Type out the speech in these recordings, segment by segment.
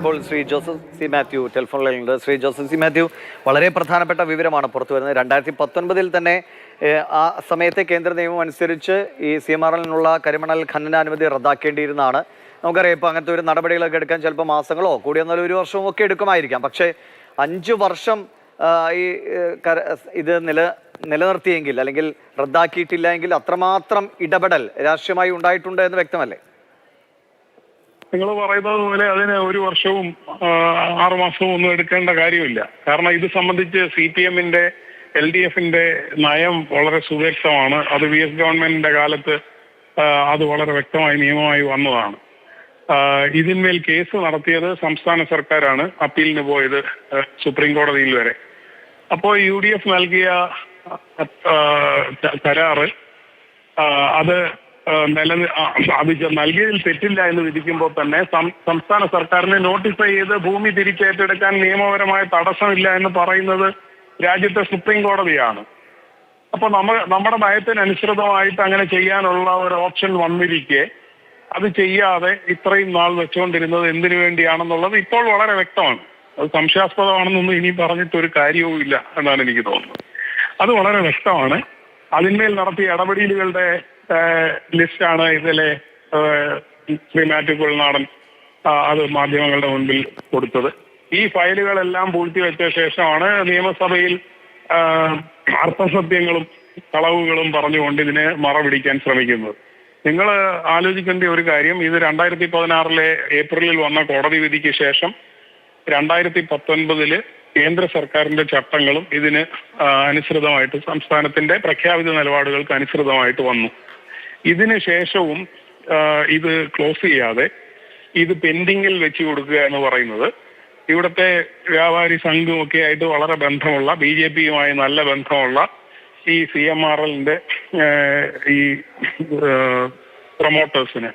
ഇപ്പോൾ ശ്രീ ജോസഫ് സി മാത്യു ടെലിഫോണിലുണ്ട് ശ്രീ ജോസഫ് സി മാത്യു വളരെ പ്രധാനപ്പെട്ട വിവരമാണ് പുറത്തു വരുന്നത് രണ്ടായിരത്തി പത്തൊൻപതിൽ തന്നെ ആ സമയത്തെ കേന്ദ്ര നിയമം അനുസരിച്ച് ഈ സി എം ആർ എല്ലിനുള്ള കരിമണൽ ഖനനാനുമതി റദ്ദാക്കേണ്ടിയിരുന്നതാണ്. നമുക്കറിയാം ഇപ്പോൾ അങ്ങനത്തെ ഒരു നടപടികളൊക്കെ എടുക്കാൻ ചിലപ്പോൾ മാസങ്ങളോ കൂടി വന്നാൽ ഒരു വർഷവും ഒക്കെ എടുക്കുമായിരിക്കാം. പക്ഷേ അഞ്ച് വർഷം ഈ ഇത് നില നിലനിർത്തിയെങ്കിൽ അല്ലെങ്കിൽ റദ്ദാക്കിയിട്ടില്ല എങ്കിൽ അത്രമാത്രം ഇടപെടൽ രാഷ്ട്രീയമായി ഉണ്ടായിട്ടുണ്ട് എന്ന് വ്യക്തമല്ലേ? നിങ്ങൾ പറയുന്നത് പോലെ അതിന് ഒരു വർഷവും ആറുമാസവും ഒന്നും എടുക്കേണ്ട കാര്യമില്ല. കാരണം ഇത് സംബന്ധിച്ച് സി പി എമ്മിന്റെ എൽ ഡി എഫിന്റെ നയം വളരെ സുവ്യക്തമാണ് അത് വി എസ് ഗവൺമെന്റിന്റെ കാലത്ത് അത് വളരെ വ്യക്തമായി നിയമമായി വന്നതാണ്. ഇതിന്മേൽ കേസ് നടത്തിയത് സംസ്ഥാന സർക്കാരാണ് അപ്പീലിന് പോയത് സുപ്രീം കോടതിയിൽ വരെ. അപ്പോൾ യു ഡി എഫ് നൽകിയ കരാറ് അത് നില അത് നൽകിയതിൽ തെറ്റില്ല എന്ന് വിധിക്കുമ്പോൾ തന്നെ സംസ്ഥാന സർക്കാരിനെ നോട്ടിഫൈ ചെയ്ത് ഭൂമി തിരിച്ചേറ്റെടുക്കാൻ നിയമപരമായ തടസ്സമില്ല എന്ന് പറയുന്നത് രാജ്യത്തെ സുപ്രീം കോടതിയാണ്. അപ്പൊ നമ്മ നമ്മുടെ നയത്തിനനുസൃതമായിട്ട് അങ്ങനെ ചെയ്യാനുള്ള ഒരു ഓപ്ഷൻ വന്നിരിക്കെ അത് ചെയ്യാതെ ഇത്രയും നാൾ വെച്ചുകൊണ്ടിരുന്നത് എന്തിനു വേണ്ടിയാണെന്നുള്ളത് ഇപ്പോൾ വളരെ വ്യക്തമാണ്. അത് സംശയാസ്പദമാണെന്നൊന്നും ഇനി പറഞ്ഞിട്ട് ഒരു കാര്യവും ഇല്ല എന്നാണ് എനിക്ക് തോന്നുന്നത്. അത് വളരെ വ്യക്തമാണ്. അതിന്മേൽ നടത്തിയ ഇടപെടലുകളുടെ ലിസ്റ്റാണ് ഇതിലെ ശ്രീ മാത്യു കുഴൽനാടൻ ആ, അത് മാധ്യമങ്ങളുടെ മുൻപിൽ കൊടുത്തത്. ഈ ഫയലുകളെല്ലാം പൂഴ്ത്തിവെച്ച ശേഷമാണ് നിയമസഭയിൽ അർത്ഥസത്യങ്ങളും കളവുകളും പറഞ്ഞുകൊണ്ട് ഇതിനെ മറപിടിക്കാൻ ശ്രമിക്കുന്നത്. നിങ്ങൾ ആലോചിക്കേണ്ട ഒരു കാര്യം ഇത് രണ്ടായിരത്തി പതിനാറിലെ ഏപ്രിലിൽ വന്ന കോടതി വിധിക്ക് ശേഷം രണ്ടായിരത്തി പത്തൊൻപതിൽ കേന്ദ്ര സർക്കാരിന്റെ ചട്ടങ്ങളും ഇതിന് അനുസൃതമായിട്ട് സംസ്ഥാനത്തിന്റെ പ്രഖ്യാപിത നിലപാടുകൾക്ക് അനുസൃതമായിട്ട് വന്നു. ഇതിന് ശേഷവും ഇത് ക്ലോസ് ചെയ്യാതെ ഇത് പെൻഡിങ്ങിൽ വെച്ച് കൊടുക്കുക എന്ന് പറയുന്നത് ഇവിടുത്തെ വ്യാപാരി സംഘമൊക്കെ ആയിട്ട് വളരെ ബന്ധമുള്ള ബി ജെ പിയുമായി നല്ല ബന്ധമുള്ള ഈ സി എം ആർ എല്ലിന്റെ ഈ പ്രൊമോട്ടേഴ്സിന്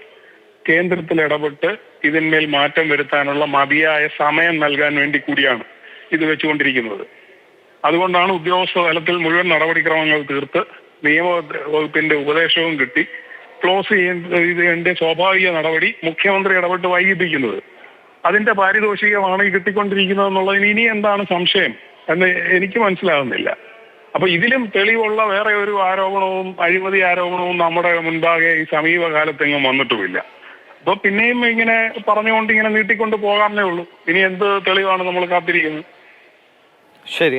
കേന്ദ്രത്തിൽ ഇടപെട്ട് ഇതിന്മേൽ മാറ്റം വരുത്താനുള്ള മതിയായ സമയം നൽകാൻ വേണ്ടി കൂടിയാണ് ഇത് വെച്ചുകൊണ്ടിരിക്കുന്നത്. അതുകൊണ്ടാണ് ഉദ്യോഗസ്ഥ തലത്തിൽ മുഴുവൻ നടപടിക്രമങ്ങൾ തീർത്ത് നിയമ വകുപ്പിന്റെ ഉപദേശവും കിട്ടി. ക്ലോസ് ഇതിന്റെ സ്വാഭാവിക നടപടി മുഖ്യമന്ത്രി ഇടപെട്ട് വൈകിപ്പിക്കുന്നത്. അതിന്റെ പാരിതോഷികമാണ് ഈ കിട്ടിക്കൊണ്ടിരിക്കുന്നത് എന്നുള്ളതിന് ഇനി എന്താണ് സംശയം എന്ന് എനിക്ക് മനസ്സിലാകുന്നില്ല. അപ്പൊ ഇതിലും തെളിവുള്ള വേറെ ഒരു ആരോപണവും അഴിമതി ആരോപണവും നമ്മുടെ മുൻപാകെ ഈ സമീപകാലത്തെങ്ങും വന്നിട്ടുമില്ല. അപ്പൊ പിന്നെയും ഇങ്ങനെ പറഞ്ഞുകൊണ്ട് ഇങ്ങനെ നീട്ടിക്കൊണ്ട് പോകാമെന്നേ ഉള്ളൂ. ഇനി എന്ത് തെളിവാണ് നമ്മൾ കാത്തിരിക്കുന്നത്? ശരി.